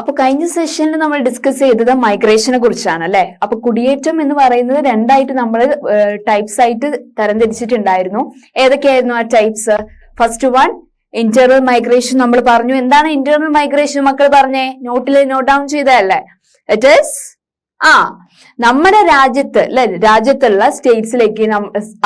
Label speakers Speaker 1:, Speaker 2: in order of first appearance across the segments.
Speaker 1: അപ്പൊ കഴിഞ്ഞ സെഷനിൽ നമ്മൾ ഡിസ്കസ് ചെയ്തത് മൈഗ്രേഷനെ കുറിച്ചാണ് അല്ലെ? അപ്പൊ കുടിയേറ്റം എന്ന് പറയുന്നത് രണ്ടായിട്ട് നമ്മൾ ടൈപ്സ് ആയിട്ട് തരംതിരിച്ചിട്ടുണ്ടായിരുന്നു. ഏതൊക്കെയായിരുന്നു ആ types first one internal migration നമ്മൾ പറഞ്ഞു. എന്താണ് ഇന്റേണൽ മൈഗ്രേഷൻ മക്കൾ പറഞ്ഞേ നോട്ടിൽ നോട്ട് ഡൗൺ ചെയ്തതല്ലേ? ഇറ്റ് ഈസ് ആ നമ്മുടെ രാജ്യത്ത് അല്ലെ രാജ്യത്തുള്ള സ്റ്റേറ്റ്സിലേക്ക്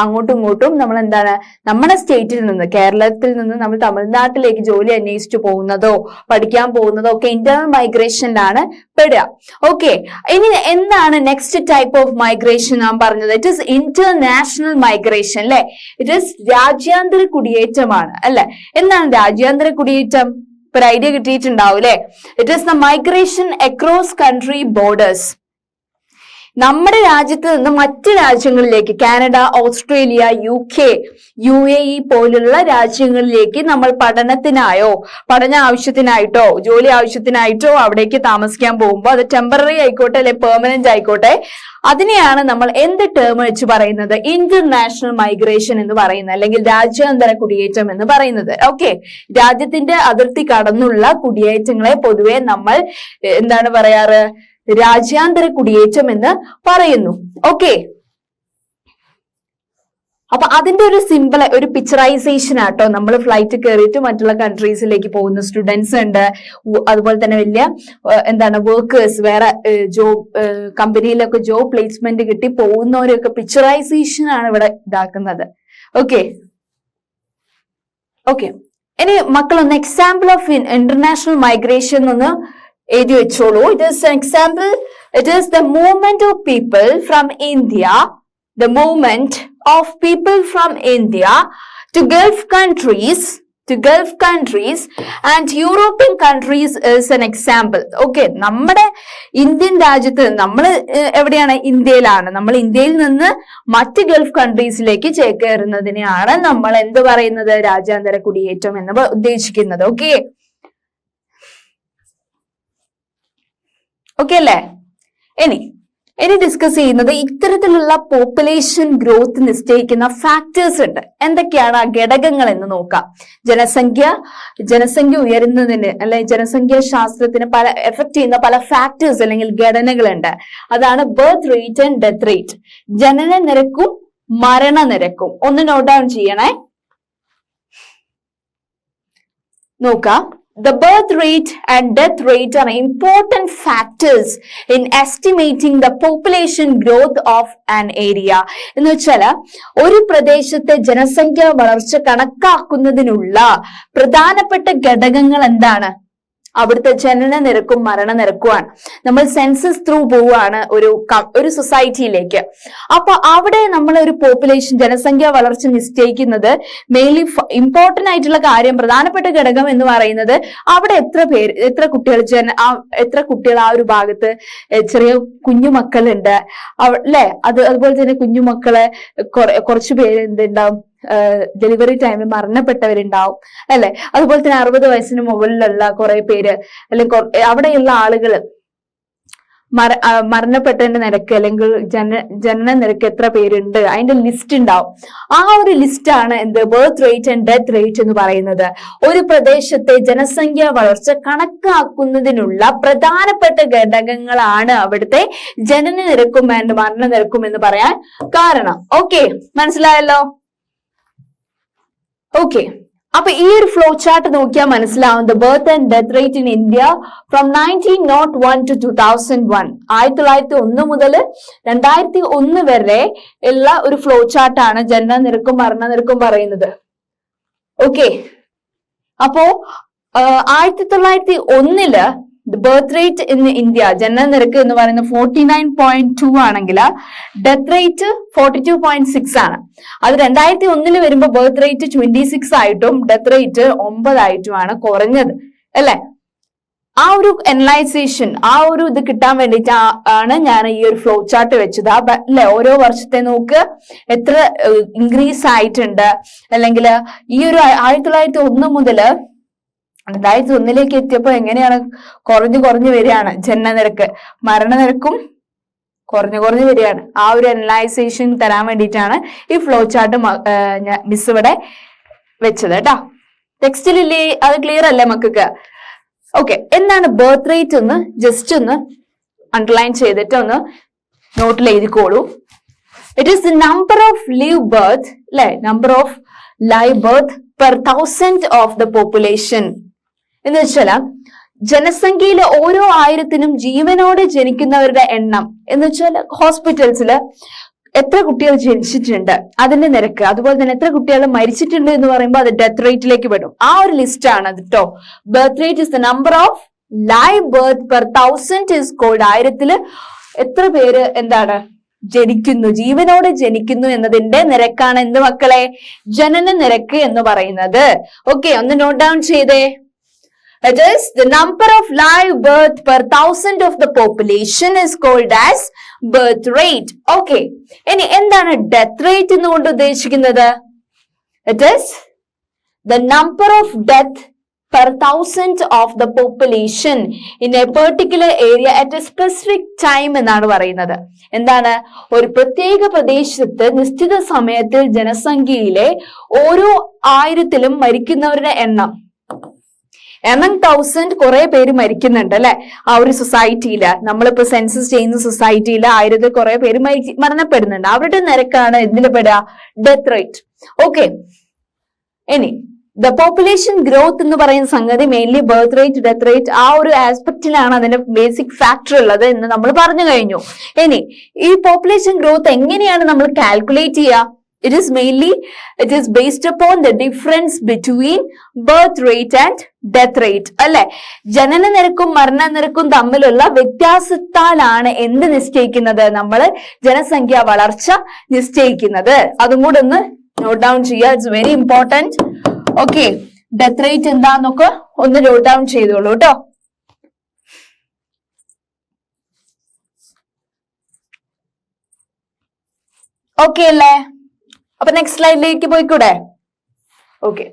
Speaker 1: അങ്ങോട്ടും ഇങ്ങോട്ടും നമ്മൾ എന്താണ് നമ്മുടെ സ്റ്റേറ്റിൽ നിന്ന് കേരളത്തിൽ നിന്ന് നമ്മൾ തമിഴ്നാട്ടിലേക്ക് ജോലി അന്വേഷിച്ചു പോകുന്നതോ പഠിക്കാൻ പോകുന്നതോ ഒക്കെ ഇന്റേണൽ മൈഗ്രേഷനിലാണ് പെടുക. ഓക്കെ ഇനി എന്താണ് നെക്സ്റ്റ് ടൈപ്പ് ഓഫ് മൈഗ്രേഷൻ നാം പറഞ്ഞത്? ഇറ്റ് ഇസ് ഇന്റർനാഷണൽ മൈഗ്രേഷൻ അല്ലെ ഇറ്റ് ഇസ് രാജ്യാന്തര കുടിയേറ്റമാണ് അല്ലെ? എന്താണ് രാജ്യാന്തര കുടിയേറ്റം? ഒരു ഐഡിയ കിട്ടിയിട്ടുണ്ടാവും അല്ലെ it is the migration across country borders നമ്മുടെ രാജ്യത്ത് നിന്ന് മറ്റ് രാജ്യങ്ങളിലേക്ക് Canada Australia U K U A E പോലുള്ള രാജ്യങ്ങളിലേക്ക് നമ്മൾ പഠനത്തിനായോ പഠന ആവശ്യത്തിനായിട്ടോ ജോലി ആവശ്യത്തിനായിട്ടോ അവിടേക്ക് താമസിക്കാൻ പോകുമ്പോൾ അത് ടെമ്പററി ആയിക്കോട്ടെ അല്ലെ പെർമനന്റ് ആയിക്കോട്ടെ അതിനെയാണ് നമ്മൾ എന്ത് ടേം വെച്ച് പറയുന്നത്? ഇന്റർനാഷണൽ മൈഗ്രേഷൻ എന്ന് പറയുന്നത് അല്ലെങ്കിൽ രാജ്യാന്തര കുടിയേറ്റം എന്ന് പറയുന്നത്. ഓക്കെ രാജ്യത്തിന്റെ അതിർത്തി കടന്നുള്ള കുടിയേറ്റങ്ങളെ പൊതുവെ നമ്മൾ എന്താണ് പറയാറ്? രാജ്യാന്തര കുടിയേറ്റം എന്ന് പറയുന്നു. ഓക്കെ അപ്പൊ അതിന്റെ ഒരു സിമ്പിൾ ഒരു പിക്ചറൈസേഷൻ ആട്ടോ നമ്മൾ ഫ്ലൈറ്റ് കയറിയിട്ട് മറ്റുള്ള കൺട്രീസിലേക്ക് പോകുന്ന സ്റ്റുഡൻസ് ഉണ്ട്. അതുപോലെ തന്നെ വലിയ എന്താണ് വർക്കേഴ്സ് വേറെ ജോബ് കമ്പനിയിലൊക്കെ ജോബ് പ്ലേസ്മെന്റ് കിട്ടി പോകുന്നവരൊക്കെ പിക്ചറൈസേഷൻ ആണ് ഇവിടെ ഇതാക്കുന്നത്. ഓക്കെ ഓക്കെ ഇനി മക്കളൊന്ന് എക്സാമ്പിൾ ഓഫ് ഇന്റർനാഷണൽ മൈഗ്രേഷൻ ഒന്ന് എഴുതി വെച്ചോളൂ. It is example it is the movement of people from India the movement of people from India to Gulf countries to Gulf countries and European countries is an example okay നമ്മുടെ Indian രാജ്യത്ത് നമ്മൾ എവിടെയാണ്? ഇന്ത്യയിലാണ്. നമ്മൾ ഇന്ത്യയിൽ നിന്ന് മറ്റ് Gulf കൺട്രീസിലേക്ക് ചേക്കേറുന്നതിനെയാണ് നമ്മൾ എന്ത് പറയുന്നത്? രാജ്യാന്തര കുടിയേറ്റം എന്ന് ഉദ്ദേശിക്കുന്നത്. ഓക്കെ ഓക്കെ അല്ലേ? ഇനി ഇനി ഡിസ്കസ് ചെയ്യുന്നത് ഇത്തരത്തിലുള്ള പോപ്പുലേഷൻ ഗ്രോത്ത് നിശ്ചയിക്കുന്ന ഫാക്ടേഴ്സ് ഉണ്ട്. എന്തൊക്കെയാണ് ആ ഘടകങ്ങൾ എന്ന് നോക്കാം. ജനസംഖ്യ ജനസംഖ്യ ഉയരുന്നതിന് അല്ലെ ജനസംഖ്യ ശാസ്ത്രത്തിന് പല എഫക്ട് ചെയ്യുന്ന പല ഫാക്ടേഴ്സ് അല്ലെങ്കിൽ ഘടനകളുണ്ട്. അതാണ് birth rate and death rate ജനന നിരക്കും മരണ നിരക്കും. ഒന്ന് നോട്ട് ഡൗൺ ചെയ്യണേ. നോക്കാം. The birth rate and death rate are important factors in estimating the population growth of an area. എന്ന് വെച്ചാൽ ഒരു പ്രദേശത്തെ ജനസംഖ്യ വളർച്ച കണക്കാക്കുന്നതിനുള്ള പ്രധാനപ്പെട്ട ഘടകങ്ങൾ എന്താണ് അവിടുത്തെ ജനന നിരക്കും മരണ നിരക്കുമാണ്. നമ്മൾ സെൻസസ് ത്രൂ പോവുകയാണ് ഒരു ഒരു സൊസൈറ്റിയിലേക്ക് അപ്പൊ അവിടെ നമ്മൾ ഒരു പോപ്പുലേഷൻ ജനസംഖ്യ വളർച്ച നിശ്ചയിക്കുന്നത് മെയിൻലി ഇമ്പോർട്ടന്റ് ആയിട്ടുള്ള കാര്യം പ്രധാനപ്പെട്ട ഘടകം എന്ന് പറയുന്നത് അവിടെ എത്ര പേര് എത്ര കുട്ടികൾ ജന എത്ര കുട്ടികൾ ആ ഒരു ഭാഗത്ത് ചെറിയ കുഞ്ഞുമക്കളുണ്ട് അല്ലേ? അത് അതുപോലെ തന്നെ കുഞ്ഞുമക്കളെ കുറച്ച് പേര് എന്തുണ്ടാവും? ഡെലിവറി ടൈമിൽ മരണപ്പെട്ടവരുണ്ടാവും അല്ലെ? അതുപോലെ തന്നെ അറുപത് വയസ്സിന് മുകളിലുള്ള കുറെ പേര് അല്ലെങ്കിൽ അവിടെയുള്ള ആളുകൾ മര മരണപ്പെട്ടതിന്റെ നിരക്ക് അല്ലെങ്കിൽ ജന ജനന നിരക്ക് എത്ര പേരുണ്ട് അതിന്റെ ലിസ്റ്റ് ഉണ്ടാവും. ആ ഒരു ലിസ്റ്റ് ആണ് എന്ത്? Birth rate and death rate എന്ന് പറയുന്നത്. ഒരു പ്രദേശത്തെ ജനസംഖ്യ വളർച്ച കണക്കാക്കുന്നതിനുള്ള പ്രധാനപ്പെട്ട ഘടകങ്ങളാണ് അവിടുത്തെ ജനന നിരക്കും ആൻഡ് മരണ നിരക്കും എന്ന് പറയാൻ കാരണം. ഓക്കെ മനസ്സിലായല്ലോ? ഓക്കെ അപ്പൊ ഈ ഒരു ഫ്ലോ ചാർട്ട് നോക്കിയാൽ മനസ്സിലാവും. The birth and death rate in India from nineteen nought one to two thousand one ആയിരത്തി തൊള്ളായിരത്തി ഒന്ന് മുതൽ രണ്ടായിരത്തി ഒന്ന് വരെ ഉള്ള ഒരു ഫ്ലോ ചാർട്ടാണ് ജനന നിരക്കും മരണനിരക്കും പറയുന്നത്. ഓക്കെ അപ്പോ ആയിരത്തി തൊള്ളായിരത്തി ഒന്നിൽ ബർത്ത് റേറ്റ് ഇൻ ഇന്ത്യ ജനന നിരക്ക് എന്ന് പറയുന്നത് ഫോർട്ടി നയൻ പോയിന്റ് ടു ആണെങ്കിൽ death rate forty two point six ആണ്. അത് രണ്ടായിരത്തി ഒന്നിൽ വരുമ്പോൾ ബർത്ത് റേറ്റ് ട്വന്റി സിക്സ് ആയിട്ടും ഡെത്ത് റേറ്റ് ഒമ്പതായിട്ടുമാണ് കുറഞ്ഞത് അല്ലെ? ആ ഒരു അനലൈസേഷൻ ആ ഒരു ഇത് കിട്ടാൻ വേണ്ടിയിട്ട് ആണ് ഞാൻ ഈ ഒരു ഫ്ലോ ചാർട്ട് വെച്ചത്. ആ അല്ലെ? ഓരോ വർഷത്തെ നോക്ക് എത്ര ഇൻക്രീസ് ആയിട്ടുണ്ട്. അല്ലെങ്കിൽ ഈ ഒരു ആയിരത്തി തൊള്ളായിരത്തി ഒന്ന് മുതൽ രണ്ടായിരത്തി ഒന്നിലേക്ക് എത്തിയപ്പോൾ എങ്ങനെയാണ് കുറഞ്ഞു കുറഞ്ഞു വരികയാണ് ജനനനിരക്ക് മരണനിരക്കും കുറഞ്ഞു കുറഞ്ഞു വരികയാണ്. ആ ഒരു അനലൈസേഷൻ തരാൻ വേണ്ടിയിട്ടാണ് ഈ ഫ്ലോ ചാർട്ട് മിസ് ഇവിടെ വെച്ചത് കേട്ടോ. ടെക്സ്റ്റിലില്ലേ അത് ക്ലിയർ അല്ലേ മക്കൾക്ക്? ഓക്കെ എന്താണ് ബർത്ത് റേറ്റ് ഒന്ന്? ജസ്റ്റ് ഒന്ന് അണ്ടർലൈൻ ചെയ്തിട്ട് ഒന്ന് നോട്ടിൽ എഴുതിക്കോളൂ. It is the number of live birth അല്ലെ? Number of live birth per thousand of the population എന്ന് വെച്ചാൽ ജനസംഖ്യയിലെ ഓരോ ആയിരത്തിനും ജീവനോടെ ജനിക്കുന്നവരുടെ എണ്ണം എന്ന് വെച്ചാൽ ഹോസ്പിറ്റൽസിൽ എത്ര കുട്ടികൾ ജനിച്ചിട്ടുണ്ട് അതിന്റെ നിരക്ക് അതുപോലെ തന്നെ എത്ര കുട്ടികൾ മരിച്ചിട്ടുണ്ട് എന്ന് പറയുമ്പോൾ അത് ഡെത്ത് റേറ്റിലേക്ക് പെടും ആ ഒരു ലിസ്റ്റ് ആണ് അത് കേട്ടോ birth rate is the number of live birth per thousand is called ആയിരത്തിൽ എത്ര പേര് എന്താണ് ജനിക്കുന്നു ജീവനോടെ ജനിക്കുന്നു എന്നതിന്റെ നിരക്കാണ് എന്ത് മക്കളെ? ജനന നിരക്ക് എന്ന് പറയുന്നത്. ഓക്കെ ഒന്ന് നോട്ട് ഡൗൺ ചെയ്തേ. It is the number of live birth per thousand of the population is called as birth rate. Okay. ഇനി എന്താണ് ഡെത്ത് റേറ്റ് എന്നുകൊണ്ട് ഉദ്ദേശിക്കുന്നത് it is the number of death per thousand of the population in a particular area at a specific time എന്നാണ് പറയുന്നത് എന്താണ് ഒരു പ്രത്യേക പ്രദേശത്ത് നിശ്ചിത സമയത്തിൽ ജനസംഖ്യയിലെ ഓരോ ആയിരത്തിലും മരിക്കുന്നവരുടെ എണ്ണം എമംഗ് തൗസൻഡ് കുറെ പേര് മരിക്കുന്നുണ്ട് അല്ലെ? ആ ഒരു സൊസൈറ്റിയിൽ നമ്മളിപ്പോ സെൻസസ് ചെയ്യുന്ന സൊസൈറ്റിയിൽ ആയിരത്തിൽ കുറെ പേര് മരണപ്പെടുന്നുണ്ട്. അവരുടെ നിരക്കാണ് എന്തിൽ പെടുക ഡെത്ത് റേറ്റ് ഓക്കെ ഇനി ദ പോപ്പുലേഷൻ ഗ്രോത്ത് എന്ന് പറയുന്ന സംഗതി mainly birth rate death rate ആ ഒരു ആസ്പെക്റ്റിലാണ് അതിന്റെ ബേസിക് ഫാക്ടർ ഉള്ളത് എന്ന് നമ്മൾ പറഞ്ഞു കഴിഞ്ഞു. ഇനി ഈ പോപ്പുലേഷൻ ഗ്രോത്ത് എങ്ങനെയാണ് നമ്മൾ കാൽക്കുലേറ്റ് ചെയ്യുക? It is mainly, it is based upon the difference between birth rate and death rate അല്ലെ? ജനന നിരക്കും മരണ നിരക്കും തമ്മിലുള്ള വ്യത്യാസത്താലാണ് എന്ത് നിശ്ചയിക്കുന്നത് നമ്മൾ ജനസംഖ്യ വളർച്ച നിശ്ചയിക്കുന്നത്. അതും കൂടെ ഒന്ന് നോട്ട് ഡൗൺ ചെയ്യുക. It's very important okay death rate എന്താന്നൊക്കെ ഒന്ന് നോട്ട് ഡൗൺ ചെയ്തോളൂ കേട്ടോ ഓക്കെ അല്ലേ? അപ്പൊ നെക്സ്റ്റ് സ്ലൈഡിലേക്ക് പോയിക്കൂടെ? Okay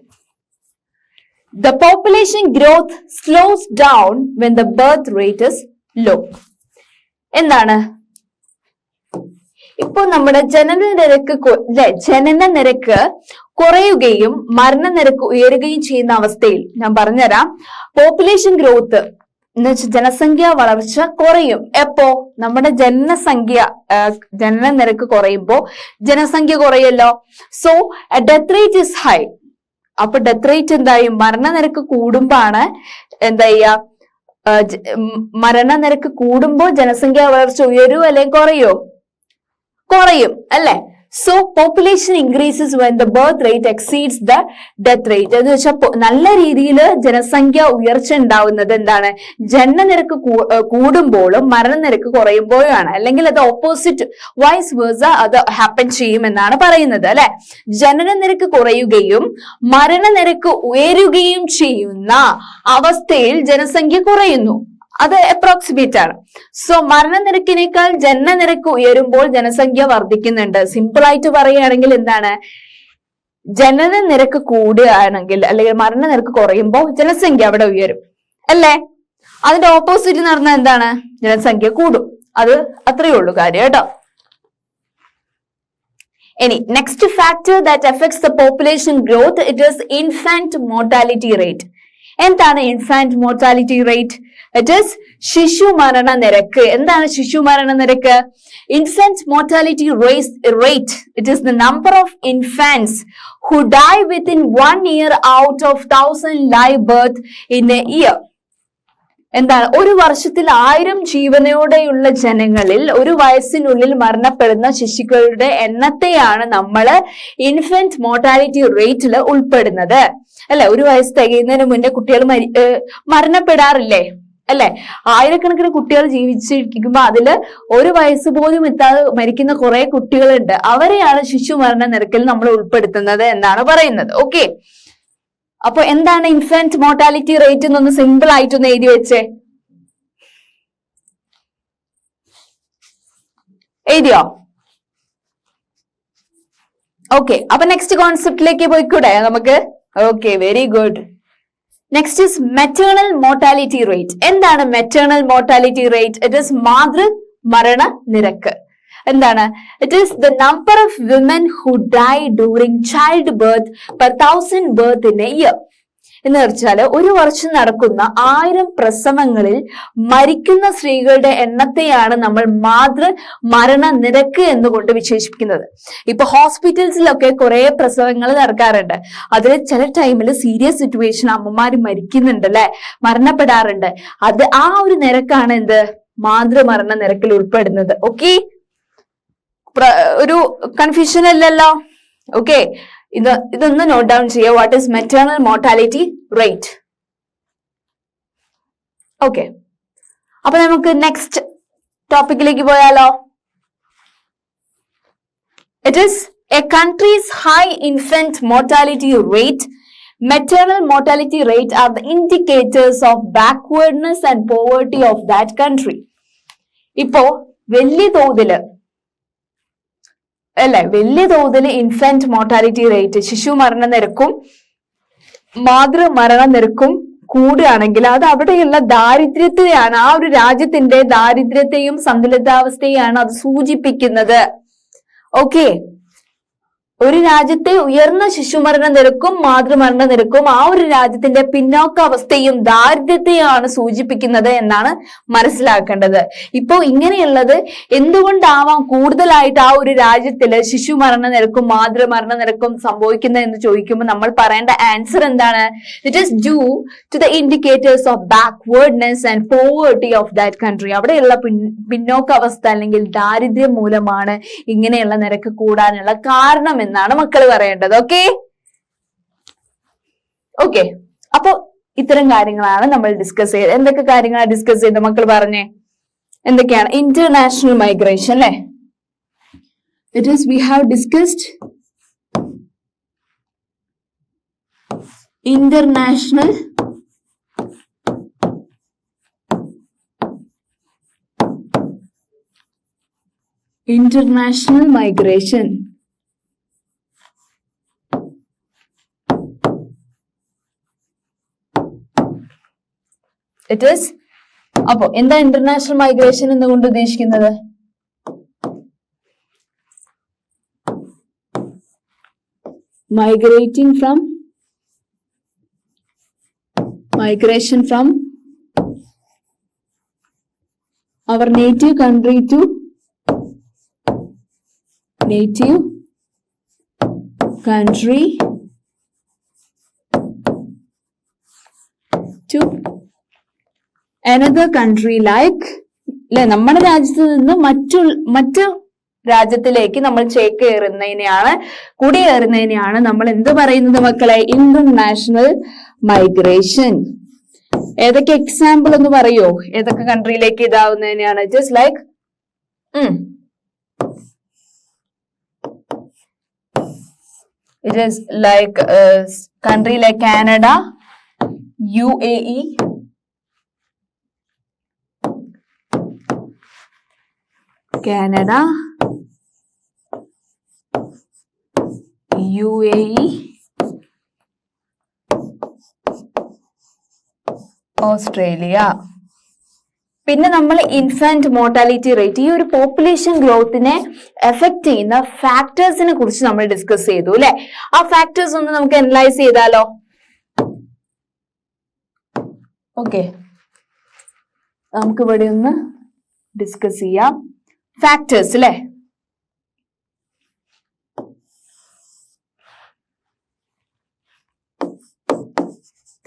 Speaker 1: the population growth slows down when the birth rate is low എന്താണ്? ഇപ്പൊ നമ്മുടെ ജനന നിരക്ക് ജനന നിരക്ക് കുറയുകയും മരണനിരക്ക് ഉയരുകയും ചെയ്യുന്ന അവസ്ഥയിൽ ഞാൻ പറഞ്ഞുതരാം. പോപ്പുലേഷൻ ഗ്രോത്ത് എന്ന് വെച്ചാൽ ജനസംഖ്യ വളർച്ച കുറയും. എപ്പോ? നമ്മുടെ ജനനസംഖ്യ ആ, ജനന നിരക്ക് കുറയുമ്പോ ജനസംഖ്യ കുറയല്ലോ so death rate is high അപ്പൊ ഡെത്ത് റേറ്റ് എന്തായും? മരണനിരക്ക് കൂടുമ്പാണ് എന്താ ചെയ്യ? മരണനിരക്ക് കൂടുമ്പോ ജനസംഖ്യ വളർച്ച ഉയരൂ അല്ലെങ്കിൽ കുറയോ? കുറയും അല്ലെ? So population increases when the birth rate exceeds the death rate എന്ന് വെച്ചാൽ നല്ല രീതിയിൽ ജനസംഖ്യ ഉയർച്ച ഉണ്ടാവുന്നത് എന്താണ്? ജനനനിരക്ക് കൂടുമ്പോഴും മരണനിരക്ക് കുറയുമ്പോഴുമാണ്. അല്ലെങ്കിൽ അത് ഓപ്പോസിറ്റ് വൈസ് വേഴ്സ അത് ഹാപ്പൻ ചെയ്യുമെന്നാണ് പറയുന്നത് അല്ലെ? ജനനനിരക്ക് കുറയുകയും മരണനിരക്ക് ഉയരുകയും ചെയ്യുന്ന അവസ്ഥയിൽ ജനസംഖ്യ കുറയുന്നു. അത് അപ്രോക്സിമേറ്റ് ആണ്. സോ മരണനിരക്കിനേക്കാൾ ജനനനിരക്ക് ഉയരുമ്പോൾ ജനസംഖ്യ വർദ്ധിക്കുന്നുണ്ട്. സിമ്പിൾ ആയിട്ട് പറയുകയാണെങ്കിൽ എന്താണ്? ജനന നിരക്ക് കൂടുകയാണെങ്കിൽ അല്ലെങ്കിൽ മരണനിരക്ക് കുറയുമ്പോൾ ജനസംഖ്യ അവിടെ ഉയരും. അല്ലേ? അതിന്റെ ഓപ്പോസിറ്റ് നടന്ന എന്താണ്? ജനസംഖ്യ കൂടും. അത് അത്രയേ ഉള്ളൂ കാര്യം കേട്ടോ. ഇനി next factor that affects the population growth it is infant mortality rate എന്താണ് infant mortality rate it is ശിശു മരണ നിരക്ക്. എന്താണ് ശിശു മരണ നിരക്ക്? Infant mortality rate it is the number of infants who die within one year out of thousand live birth in a year എന്താണ്? ഒരു വർഷത്തിൽ ആയിരം ജീവനോടെയുള്ള ജനങ്ങളിൽ ഒരു വയസ്സിനുള്ളിൽ മരണപ്പെടുന്ന ശിശുക്കളുടെ എണ്ണത്തെയാണ് നമ്മൾ ഇൻഫന്റ് മോർട്ടാലിറ്റി റേറ്റിൽ ഉൾപ്പെടുന്നത്. അല്ലെ? ഒരു വയസ്സ് തികയുന്നതിന് മുന്നേ കുട്ടികൾ മരി മരണപ്പെടാറില്ലേ? അല്ലെ? ആയിരക്കണക്കിന് കുട്ടികൾ ജീവിച്ചിരിക്കുമ്പോൾ അതിൽ ഒരു വയസ്സ് പോലും എത്താതെ മരിക്കുന്ന കുറെ കുട്ടികളുണ്ട്. അവരെയാണ് ശിശു മരണ നിരക്കിൽ നമ്മൾ ഉൾപ്പെടുത്തുന്നത് എന്നാണ് പറയുന്നത്. ഓക്കെ അപ്പൊ എന്താണ് ഇൻഫന്റ് മോർട്ടാലിറ്റി റേറ്റ് എന്നൊന്ന് സിമ്പിൾ ആയിട്ടൊന്ന് എഴുതി വെച്ചേ. എഴുതിയോ? ഓക്കെ അപ്പൊ നെക്സ്റ്റ് കോൺസെപ്റ്റിലേക്ക് പോയിക്കൂടെ നമുക്ക്? Okay very good next is maternal mortality rate എന്താണ് maternal mortality rate it is മാതൃ മരണ നിരക്ക് എന്താണ് it is the number of women who die during child birth per thousand birth in a year എന്ന് വെച്ചാൽ ഒരു വർഷം നടക്കുന്ന ആയിരം പ്രസവങ്ങളിൽ മരിക്കുന്ന സ്ത്രീകളുടെ എണ്ണത്തെയാണ് നമ്മൾ മാതൃ മരണ നിരക്ക് എന്നുകൊണ്ട് വിശേഷിപ്പിക്കുന്നത്. ഇപ്പൊ ഹോസ്പിറ്റൽസിലൊക്കെ കുറെ പ്രസവങ്ങൾ നടക്കാറുണ്ട്. അതിൽ ചില ടൈമിൽ സീരിയസ് സിറ്റുവേഷൻ അമ്മമാര് മരിക്കുന്നുണ്ട് അല്ലെ? മരണപ്പെടാറുണ്ട്. അത് ആ ഒരു നിരക്കാണ് എന്ത്? മാതൃമരണ നിരക്കിൽ ഉൾപ്പെടുന്നത്. ഓക്കെ ഒരു കൺഫ്യൂഷൻ അല്ലല്ലോ ഓക്കെ ഇത് ഇതൊന്ന് നോട്ട് ഡൗൺ ചെയ്യുക. What is maternal mortality rate okay അപ്പൊ നമുക്ക് നെക്സ്റ്റ് ടോപ്പിക്കിലേക്ക് പോയാലോ? It is a countries high infant mortality rate maternal mortality rate are the indicators of backwardness and poverty of that country ഇപ്പോ വലിയ തോതിൽ അല്ലെ? വലിയ തോതിൽ ഇൻഫന്റ് മോർട്ടാലിറ്റി റേറ്റ് ശിശു മരണ നിരക്കും മാതൃ മരണ നിരക്കും കൂടുകയാണെങ്കിൽ അത് അവിടെയുള്ള ദാരിദ്ര്യത്തെയാണ് ആ ഒരു രാജ്യത്തിന്റെ ദാരിദ്ര്യത്തെയും സന്തുലിതാവസ്ഥയെയാണ് അത് സൂചിപ്പിക്കുന്നത്. ഓക്കെ ഒരു രാജ്യത്തെ ഉയർന്ന ശിശുമരണ നിരക്കും മാതൃമരണ നിരക്കും ആ ഒരു രാജ്യത്തിന്റെ പിന്നോക്ക അവസ്ഥയും ദാരിദ്ര്യത്തെയാണ് സൂചിപ്പിക്കുന്നത് എന്നാണ് മനസ്സിലാക്കേണ്ടത്. ഇപ്പോ ഇങ്ങനെയുള്ളത് എന്തുകൊണ്ടാവാം കൂടുതലായിട്ട് ആ ഒരു രാജ്യത്തിൽ ശിശുമരണ നിരക്കും മാതൃമരണ നിരക്കും സംഭവിക്കുന്നത് എന്ന് ചോദിക്കുമ്പോൾ നമ്മൾ പറയേണ്ട ആൻസർ എന്താണ്? It is due to the indicators of backwardness and poverty of that country അവിടെയുള്ള പിന്നോക്കാവസ്ഥ അല്ലെങ്കിൽ ദാരിദ്ര്യം മൂലമാണ് ഇങ്ങനെയുള്ള നിരക്ക് കൂടാനുള്ള കാരണം എന്നാണ് മക്കൾ പറയേണ്ടത് ഓക്കെ ഓക്കെ അപ്പൊ ഇത്തരം കാര്യങ്ങളാണ് നമ്മൾ ഡിസ്കസ് ചെയ്തത്. എന്തൊക്കെ കാര്യങ്ങളാണ് ഡിസ്കസ് ചെയ്തത് മക്കൾ പറഞ്ഞേ? എന്തൊക്കെയാണ്? ഇന്റർനാഷണൽ മൈഗ്രേഷൻ അല്ലെ? It is we have discussed international international migration it is അപ്പോ എന്താ ഇന്റർനാഷണൽ മൈഗ്രേഷൻ എന്നുകൊണ്ട് ഉദ്ദേശിക്കുന്നത്? Migrating from migration from our native country to native country to another country like അല്ലെ നമ്മുടെ രാജ്യത്ത് നിന്ന് മറ്റു മറ്റു രാജ്യത്തിലേക്ക് നമ്മൾ ചേക്കേറുന്നതിനെയാണ് കുടിയേറുന്നതിനെയാണ് നമ്മൾ എന്ത് പറയുന്നത് മക്കളെ? ഇന്റർനാഷണൽ മൈഗ്രേഷൻ ഏതൊക്കെ എക്സാമ്പിൾ ഒന്ന് പറയോ? ഏതൊക്കെ കൺട്രിയിലേക്ക് ഇതാവുന്നതിനെയാണ്? Just like it is like country like Canada U A E Canada U A E Australia. പിന്നെ നമ്മൾ ഇൻഫാന്റ് മോർട്ടാലിറ്റി റേറ്റ് ഈ ഒരു പോപ്പുലേഷൻ ഗ്രോത്തിനെ എഫക്ട് ചെയ്യുന്ന ഫാക്ടേഴ്സിനെ കുറിച്ച് നമ്മൾ ഡിസ്കസ് ചെയ്തു അല്ലെ? ആ ഫാക്ടേഴ്സ് ഒന്ന് നമുക്ക് അനലൈസ് ചെയ്താലോ? ഓക്കെ നമുക്ക് ഇവിടെ ഒന്ന് ഡിസ്കസ് ചെയ്യാം. ഫാക്ടേഴ്സ് അല്ലെ?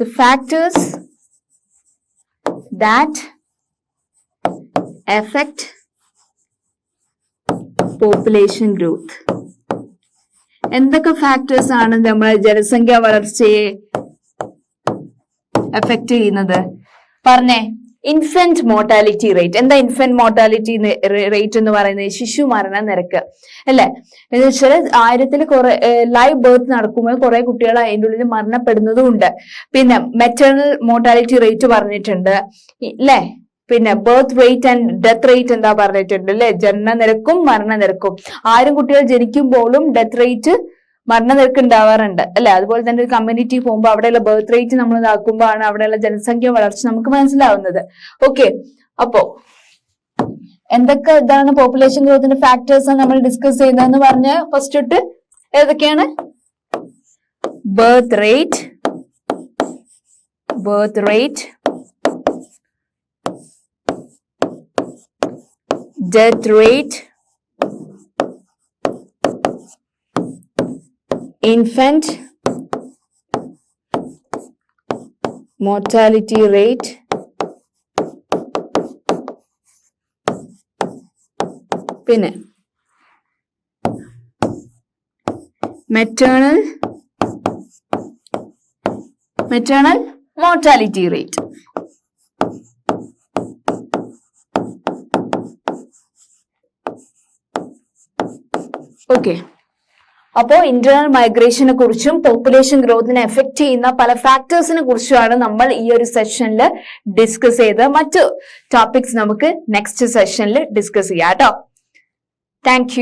Speaker 1: The factors that affect population growth. എന്തൊക്കെ ഫാക്ടേഴ്സ് ആണ് നമ്മുടെ ജനസംഖ്യ വളർച്ചയെ എഫക്ട് ചെയ്യുന്നത്? പറഞ്ഞേ. ഇൻഫന്റ് മോർട്ടാലിറ്റി റേറ്റ് എന്താ ഇൻഫന്റ് മോർട്ടാലിറ്റി റേറ്റ് എന്ന് പറയുന്നത്? ശിശു മരണ നിരക്ക്. അല്ലെ? എന്ന് വെച്ചാൽ ആയിരത്തിൽ കുറെ ലൈവ് ബർത്ത് നടക്കുമ്പോൾ കുറെ കുട്ടികൾ അതിന്റെ ഉള്ളിൽ മരണപ്പെടുന്നതും ഉണ്ട്. പിന്നെ മെറ്റേണൽ മോർട്ടാലിറ്റി റേറ്റ് പറഞ്ഞിട്ടുണ്ട്. അല്ലേ പിന്നെ birth rate and death rate എന്താ പറഞ്ഞിട്ടുണ്ട്? അല്ലെ ജനന നിരക്കും മരണ നിരക്കും. ആയിരം കുട്ടികൾ ജനിക്കുമ്പോഴും ഡെത്ത് റേറ്റ് മരണനിരക്ക് ഉണ്ടാവാറുണ്ട് അല്ലെ? അതുപോലെ തന്നെ ഒരു കമ്മ്യൂണിറ്റി പോകുമ്പോൾ അവിടെയുള്ള ബർത്ത് റേറ്റ് നമ്മൾ ഇതാക്കുമ്പോഴാണ് അവിടെയുള്ള ജനസംഖ്യ വളർച്ച നമുക്ക് മനസ്സിലാവുന്നത്. ഓക്കെ അപ്പോ എന്തൊക്കെ ഇതാണ് പോപ്പുലേഷൻ ഗ്രോത്തിന്റെ ഫാക്ടേഴ്സ് നമ്മൾ ഡിസ്കസ് ചെയ്യുന്നതെന്ന് പറഞ്ഞ ഫസ്റ്റ് തൊട്ട് ഏതൊക്കെയാണ്? Birth rate birth rate death rate infant mortality rate പിന്നെ maternal maternal mortality rate okay അപ്പോൾ ഇന്റേണൽ മൈഗ്രേഷനെ കുറിച്ചും പോപ്പുലേഷൻ ഗ്രോത്തിനെ എഫക്ട് ചെയ്യുന്ന പല ഫാക്ടേഴ്സിനെ കുറിച്ചുമാണ് നമ്മൾ ഈ ഒരു സെഷനിൽ ഡിസ്കസ് ചെയ്ത് മറ്റു ടോപ്പിക്സ് നമുക്ക് നെക്സ്റ്റ് സെഷനിൽ ഡിസ്കസ് ചെയ്യാം കേട്ടോ. താങ്ക്